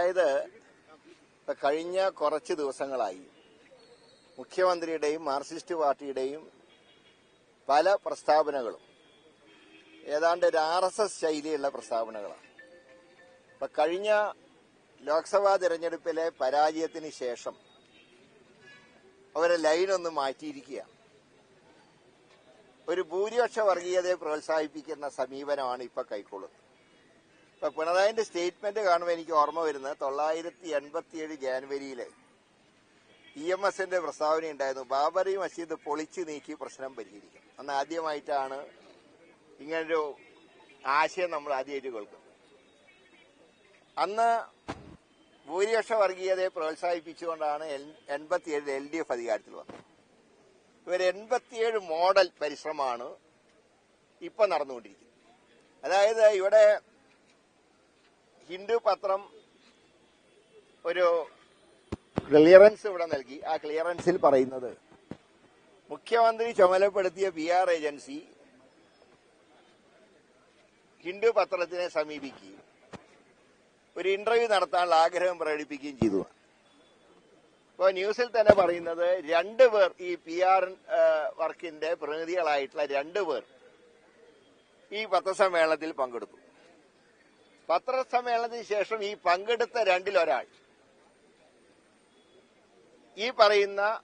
അതായത് കഴിഞ്ഞ കുറച്ച് ദിവസങ്ങളായി മുഖ്യമന്ത്രിയുടെയും മാർക്സിസ്റ്റ് പാർട്ടിയുടെയും പല പ്രസ്താവനകളും ഏതാണ്ട് ഒരു ആർ എസ് എസ് ശൈലിയുള്ള പ്രസ്താവനകളാണ്. ഇപ്പൊ കഴിഞ്ഞ ലോക്സഭാ തെരഞ്ഞെടുപ്പിലെ പരാജയത്തിന് ശേഷം അവരെ ലൈനൊന്ന് മാറ്റിയിരിക്കുകയാണ് ഒരു ഭൂരിപക്ഷ വർഗീയതയെ പ്രോത്സാഹിപ്പിക്കുന്ന സമീപനമാണ് ഇപ്പൊ കൈക്കൊള്ളുന്നത്. ഇപ്പൊ പിണറായിന്റെ സ്റ്റേറ്റ്മെന്റ് കാണുമ്പോൾ എനിക്ക് ഓർമ്മ വരുന്നത് തൊള്ളായിരത്തി എൺപത്തിയേഴ് ജാനുവരിയിൽ ഇ എം എസിന്റെ പ്രസ്താവന ഉണ്ടായിരുന്നു. ബാബറി മസ്ജിദ് പൊളിച്ചു നീക്കി പ്രശ്നം പരിഹരിക്കും. അന്ന് ആദ്യമായിട്ടാണ് ഇങ്ങനൊരു ആശയം നമ്മൾ ആദ്യമായിട്ട് കേൾക്കുന്നത്. അന്ന് ഭൂരിപക്ഷ വർഗീയതയെ പ്രോത്സാഹിപ്പിച്ചുകൊണ്ടാണ് എൺപത്തിയേഴിൽ എൽ ഡി എഫ് അധികാരത്തിൽ വന്നത്. ഇവർ എൺപത്തിയേഴ് മോഡൽ പരിശ്രമമാണ് ഇപ്പൊ നടന്നുകൊണ്ടിരിക്കുന്നത്. അതായത് ഇവിടെ ഹിന്ദു പത്രം ഒരു ക്ലിയറൻസ് ഇവിടെ നൽകി. ആ ക്ലിയറൻസിൽ പറയുന്നത് മുഖ്യമന്ത്രി ചുമതലപ്പെടുത്തിയ പി ആർ ഏജൻസി ഹിന്ദു പത്രത്തിനെ സമീപിക്കുകയും ഒരു ഇന്റർവ്യൂ നടത്താനുള്ള ആഗ്രഹം പ്രകടിപ്പിക്കുകയും ചെയ്തു. ഇപ്പോൾ ന്യൂസിൽ തന്നെ പറയുന്നത് രണ്ട് പേർ ഈ പി ആർ വർക്കിന്റെ പ്രതിനിധികളായിട്ടുള്ള രണ്ട് പേർ ഈ പത്രസമ്മേളനത്തിൽ പങ്കെടുത്തു. പത്രസമ്മേളനത്തിന് ശേഷം ഈ പങ്കെടുത്ത രണ്ടിലൊരാൾ. ഈ പറയുന്ന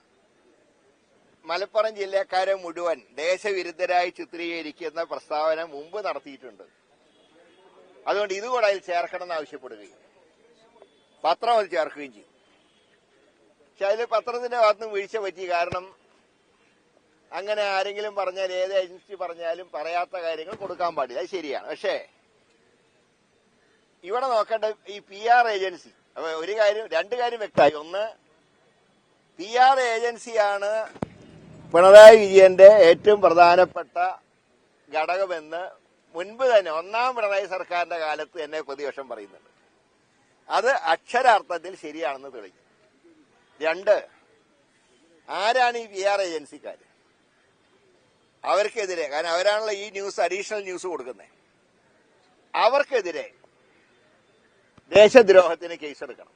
മലപ്പുറം ജില്ലക്കാരെ മുഴുവൻ ദേശവിരുദ്ധരായി ചിത്രീകരിക്കുന്ന പ്രസ്താവന മുമ്പ് നടത്തിയിട്ടുണ്ട്. അതുകൊണ്ട് ഇതുകൂടെ അതിൽ ചേർക്കണം എന്ന് ആവശ്യപ്പെടുകയും പത്രം അത് ചേർക്കുകയും ചെയ്യും. പക്ഷെ അതിൽ പത്രത്തിന്റെ ഭാഗത്തുനിന്ന് വീഴ്ച പറ്റി. കാരണം അങ്ങനെ ആരെങ്കിലും പറഞ്ഞാൽ ഏത് ഏജൻസി പറഞ്ഞാലും പറയാത്ത കാര്യങ്ങൾ കൊടുക്കാൻ പാടില്ല. അത് ശരിയാണ്. പക്ഷേ ഇവിടെ നോക്കേണ്ട ഈ പി ആർ ഏജൻസി അപ്പൊ ഒരു കാര്യം രണ്ട് കാര്യം വ്യക്തമായി. ഒന്ന് പി ആർ ഏജൻസിയാണ് പിണറായി വിജയന്റെ ഏറ്റവും പ്രധാനപ്പെട്ട ഘടകമെന്ന് മുൻപ് തന്നെ ഒന്നാം പിണറായി സർക്കാരിന്റെ കാലത്ത് തന്നെ പ്രതിപക്ഷം പറയുന്നുണ്ട്. അത് അക്ഷരാർത്ഥത്തിൽ ശരിയാണെന്ന് തെളിഞ്ഞു രണ്ട് ആരാണ് ഈ പി ആർ ഏജൻസിക്കാർ അവർക്കെതിരെ കാരണം അവരാണല്ലോ ഈ ന്യൂസ് അഡീഷണൽ ന്യൂസ് കൊടുക്കുന്നത് അവർക്കെതിരെ ദേശദ്രോഹത്തിന് കേസെടുക്കണം.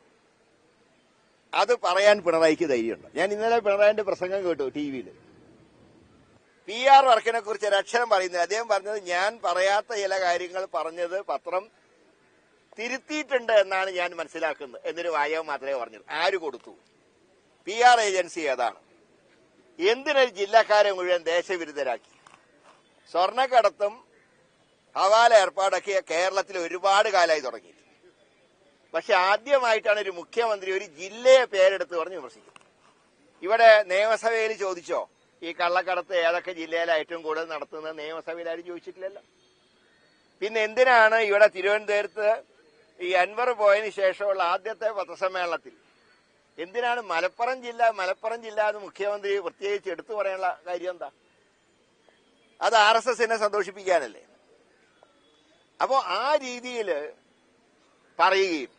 അത് പറയാൻ പിണറായിക്ക് ധൈര്യമുണ്ട്. ഞാൻ ഇന്നലെ പിണറായിന്റെ പ്രസംഗം കേട്ടു ടി വിയിൽ പി ആർ വർക്കിനെ കുറിച്ച് ഒരക്ഷരം പറയുന്നത് അദ്ദേഹം പറഞ്ഞത് ഞാൻ പറയാത്ത ചില കാര്യങ്ങൾ പറഞ്ഞത് പത്രം തിരുത്തിയിട്ടുണ്ട് എന്നാണ് ഞാൻ മനസ്സിലാക്കുന്നത് എന്നൊരു വായവ് മാത്രമേ പറഞ്ഞത് ആര് കൊടുത്തു? പി ആർ ഏജൻസി ഏതാണ്? എന്തിനൊരു ജില്ലക്കാരെ മുഴുവൻ ദേശവിരുദ്ധരാക്കി? സ്വർണക്കടത്തും ഹവാല ഏർപ്പാടൊക്കെ കേരളത്തിൽ ഒരുപാട് കാലമായി തുടങ്ങി പക്ഷെ ആദ്യമായിട്ടാണ് ഒരു മുഖ്യമന്ത്രി ഒരു ജില്ലയെ പേരെടുത്ത് പറഞ്ഞ് വിമർശിക്കുന്നത് ഇവിടെ നിയമസഭയിൽ ചോദിച്ചോ ഈ കള്ളക്കടത്ത് ഏതൊക്കെ ജില്ലയിലാണ് ഏറ്റവും കൂടുതൽ നടത്തുന്നത് നിയമസഭയിൽ ആരും ചോദിച്ചിട്ടില്ലല്ലോ. പിന്നെ എന്തിനാണ് ഇവിടെ തിരുവനന്തപുരത്ത് ഈ അൻവർ പോയതിനു ശേഷമുള്ള ആദ്യത്തെ പത്രസമ്മേളനത്തിൽ? എന്തിനാണ് മലപ്പുറം ജില്ല മലപ്പുറം ജില്ല എന്ന് മുഖ്യമന്ത്രി പ്രത്യേകിച്ച് എടുത്തു പറയാനുള്ള കാര്യം എന്താ? അത് ആർ എസ് എസിനെ സന്തോഷിപ്പിക്കാനല്ലേ. അപ്പോ ആ രീതിയിൽ പറയുകയും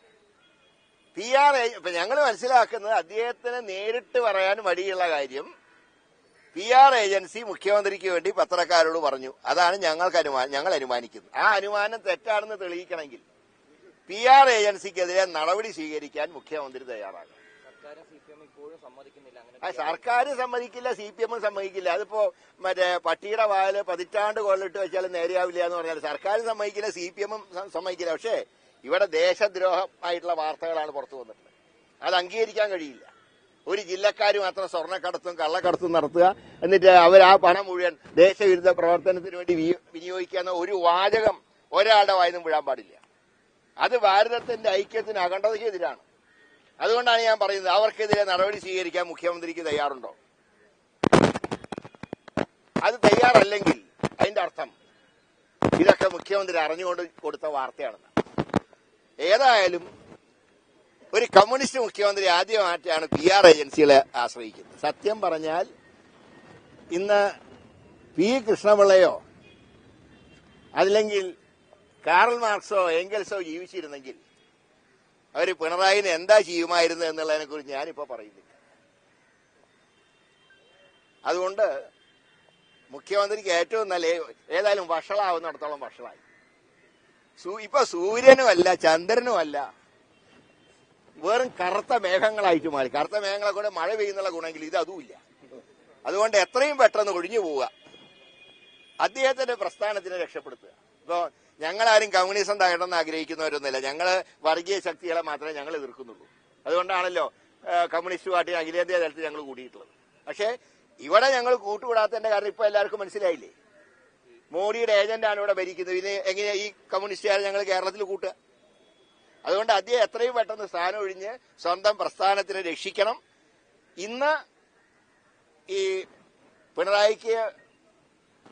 പി ആർ ഇപ്പൊ ഞങ്ങൾ മനസ്സിലാക്കുന്നത് അദ്ദേഹത്തിന് നേരിട്ട് പറയാൻ മടിയുള്ള കാര്യം പി ആർ ഏജൻസി മുഖ്യമന്ത്രിക്ക് വേണ്ടി പത്രക്കാരോട് പറഞ്ഞു. അതാണ് ഞങ്ങൾക്ക് അനുമാനം ഞങ്ങൾ അനുമാനിക്കുന്നത്. ആ അനുമാനം തെറ്റാണെന്ന് തെളിയിക്കണമെങ്കിൽ പി ആർ ഏജൻസിക്കെതിരെ നടപടി സ്വീകരിക്കാൻ മുഖ്യമന്ത്രി തയ്യാറാകും സർക്കാർ സമ്മതിക്കില്ല സി പി എമ്മും സമ്മതിക്കില്ല. അതിപ്പോ മറ്റേ പട്ടിയുടെ വായൽ പതിറ്റാണ്ട് കൊള്ളിട്ട് വെച്ചാൽ നേരെയാവില്ല എന്ന് പറഞ്ഞാൽ സർക്കാരും സമ്മതിക്കില്ല സി പി എമ്മും സമ്മതിക്കില്ല. പക്ഷേ ഇവിടെ ദേശദ്രോഹമായിട്ടുള്ള വാർത്തകളാണ് പുറത്തു വന്നിട്ടുള്ളത്. അത് അംഗീകരിക്കാൻ കഴിയില്ല. ഒരു ജില്ലക്കാർ മാത്രം സ്വർണക്കടത്തും കള്ളക്കടത്തും നടത്തുക എന്നിട്ട് അവർ ആ പണം മുഴുവൻ ദേശവിരുദ്ധ പ്രവർത്തനത്തിന് വേണ്ടി വിനിയോഗിക്കുന്ന ഒരു വാചകം ഒരാളുടെ വായനും വീഴാൻ പാടില്ല. അത് ഭാരതത്തിന്റെ ഐക്യത്തിന് അഖണ്ഡതയ്ക്ക് എതിരാണ് അതുകൊണ്ടാണ് ഞാൻ പറയുന്നത് അവർക്കെതിരെ നടപടി സ്വീകരിക്കാൻ മുഖ്യമന്ത്രിക്ക് തയ്യാറുണ്ടോ? അത് തയ്യാറല്ലെങ്കിൽ അതിന്റെ അർത്ഥം ഇതൊക്കെ മുഖ്യമന്ത്രി അറിഞ്ഞുകൊണ്ട് കൊടുത്ത വാർത്തയാണെന്ന് ഏതായാലും ഒരു കമ്മ്യൂണിസ്റ്റ് മുഖ്യമന്ത്രി ആദ്യമായിട്ടാണ് പി ആർ ഏജൻസികളെ ആശ്രയിക്കുന്നത്. സത്യം പറഞ്ഞാൽ ഇന്ന് പി കൃഷ്ണപിള്ളയോ അല്ലെങ്കിൽ കാറൽ മാർക്സോ എങ്കൽസോ ജീവിച്ചിരുന്നെങ്കിൽ അവർ പിണറായിന് എന്താ ചെയ്യുമായിരുന്നു എന്നുള്ളതിനെ കുറിച്ച് ഞാനിപ്പോ പറയുന്നില്ല. അതുകൊണ്ട് മുഖ്യമന്ത്രിക്ക് ഏറ്റവും നല്ല ഏതായാലും വഷളാവുന്നിടത്തോളം വഷളായി. സൂ- അല്ല ചന്ദ്രനും അല്ല വെറും കറുത്ത മേഘങ്ങളായിട്ട് മാറി. കറുത്ത മേഘങ്ങളെ കൊണ്ട് മഴ പെയ്യുന്നുള്ള ഗുണമെങ്കിൽ ഇത് അതുമില്ല അതുകൊണ്ട് എത്രയും പെട്ടെന്ന് ഒഴിഞ്ഞു പോവുക. അദ്ദേഹത്തിന്റെ പ്രസ്ഥാനത്തിനെ രക്ഷപ്പെടുത്തുക. ഇപ്പോ ഞങ്ങളാരും കമ്മ്യൂണിസം തകരണമെന്ന് ആഗ്രഹിക്കുന്നവരൊന്നുമില്ല. ഞങ്ങൾ വർഗീയ ശക്തികളെ മാത്രമേ ഞങ്ങൾ എതിർക്കുന്നുള്ളൂ. അതുകൊണ്ടാണല്ലോ കമ്മ്യൂണിസ്റ്റ് പാർട്ടി അഖിലേന്ത്യാ തലത്തിൽ ഞങ്ങൾ കൂടിയിട്ടുള്ളത്. പക്ഷേ ഇവിടെ ഞങ്ങൾ കൂട്ടുകൂടാത്തതിന്റെ കാരണം ഇപ്പൊ എല്ലാവർക്കും മനസ്സിലായില്ലേ? മോഡിയുടെ ഏജന്റാണ് ഇവിടെ ഭരിക്കുന്നത്. ഇത് എങ്ങനെയാ ഈ കമ്മ്യൂണിസ്റ്റുകാരെ ഞങ്ങൾ കേരളത്തിൽ കൂട്ടുക? അതുകൊണ്ട് അദ്ദേഹം എത്രയും പെട്ടെന്ന് സ്ഥാനം ഒഴിഞ്ഞ് സ്വന്തം പ്രസ്ഥാനത്തിനെ രക്ഷിക്കണം. ഇന്ന് ഈ പിണറായിക്ക്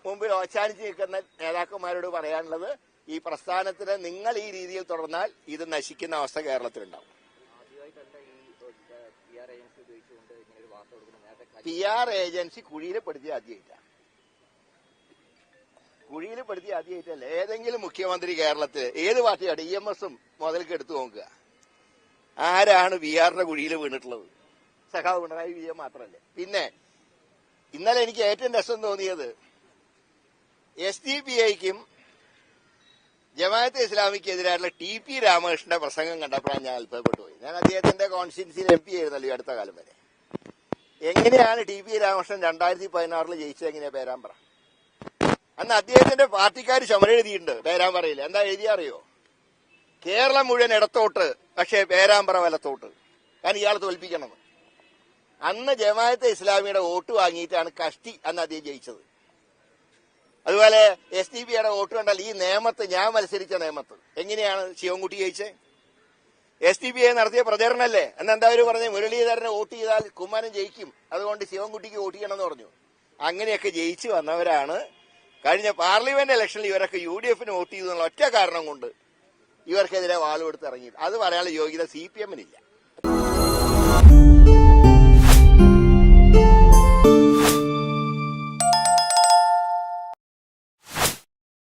മുമ്പിൽ ഓച്ചാനിച്ച് നിൽക്കുന്ന നേതാക്കന്മാരോട് പറയാനുള്ളത് ഈ പ്രസ്ഥാനത്തിന് നിങ്ങൾ ഈ രീതിയിൽ തുടർന്നാൽ ഇത് നശിക്കുന്ന അവസ്ഥ കേരളത്തിലുണ്ടാവും. പി ആർ ഏജൻസി ഉപയോഗിച്ചുകൊണ്ട് ഇങ്ങനെ ഒരു വാർത്ത കൊടുക്കുന്നത് നേരത്തെ പി ആർ ഏജൻസി കുഴിയിൽ പെടുത്തിയ ആദ്യമായിട്ടാണ് കുഴിയിൽ പെടുത്തി ആദ്യമായിട്ടല്ല ഏതെങ്കിലും മുഖ്യമന്ത്രി കേരളത്തിൽ ഏത് പാർട്ടിയാണ് ഇ എം എസും മുതൽക്ക് എടുത്തു നോക്കുക? ആരാണ് വി ആറിന്റെ കുഴിയിൽ വീണിട്ടുള്ളത്? സഖാവ് പിണറായി വിജയൻ മാത്രമല്ലേ. പിന്നെ ഇന്നലെ എനിക്ക് ഏറ്റവും രസം തോന്നിയത് എസ് ഡി പി ഐക്കും ജമാഅത്തെ ഇസ്ലാമിക്കെതിരായിട്ടുള്ള ടി പി രാമകൃഷ്ണന്റെ പ്രസംഗം കണ്ടപ്പോഴാണ് ഞാൻ അത്ഭുതപ്പെട്ടു പോയി ഞാൻ അദ്ദേഹത്തിന്റെ കോൺസ്റ്റിറ്റ്യൻസിയിൽ എം പി ആയിരുന്നല്ലോ അടുത്ത കാലം വരെ. എങ്ങനെയാണ് ടി പി രാമകൃഷ്ണൻ രണ്ടായിരത്തി പതിനാറിൽ ജയിച്ചത്? എങ്ങനെയാ പേരാമ്പ്ര? അന്ന് അദ്ദേഹത്തിന്റെ പാർട്ടിക്കാർ ചുമര എഴുതിയിട്ടുണ്ട്. പേരാമ്പ്രയിൽ എന്താ എഴുതിയ അറിയോ? കേരളം മുഴുവൻ ഇടത്തോട്ട് പക്ഷേ പേരാമ്പ്ര വലത്തോട്ട്. കാരണം ഇയാളെ തോൽപ്പിക്കണം. അന്ന് ജമാഅത്തെ ഇസ്ലാമിയുടെ വോട്ട് വാങ്ങിയിട്ടാണ് കഷ്ടി അന്ന് അദ്ദേഹം ജയിച്ചത്. അതുപോലെ എസ് ഡി ബിയുടെ വോട്ട് കണ്ടാൽ ഈ നിയമത്ത് ഞാൻ മത്സരിച്ച നിയമത്ത് എങ്ങനെയാണ് ശിവൻകുട്ടി ജയിച്ചത് എസ് ഡി ബി ഐ നടത്തിയ പ്രചരണല്ലേ? എന്ന് എന്താ പറഞ്ഞു? മുരളീധരനെ വോട്ട് ചെയ്താൽ കുമ്മനം ജയിക്കും. അതുകൊണ്ട് ശിവൻകുട്ടിക്ക് വോട്ട് ചെയ്യണമെന്ന് പറഞ്ഞു. അങ്ങനെയൊക്കെ ജയിച്ചു വന്നവരാണ് കഴിഞ്ഞ പാർലമെന്റ് ഇലക്ഷനിൽ ഇവരൊക്കെ യു ഡി എഫിന് വോട്ട് ചെയ്തു എന്നുള്ള ഒറ്റ കാരണം കൊണ്ട് ഇവർക്കെതിരെ വാളുകൊടുത്ത് ഇറങ്ങി അത് പറയാനുള്ള യോഗ്യത സി പി എമ്മിനില്ല.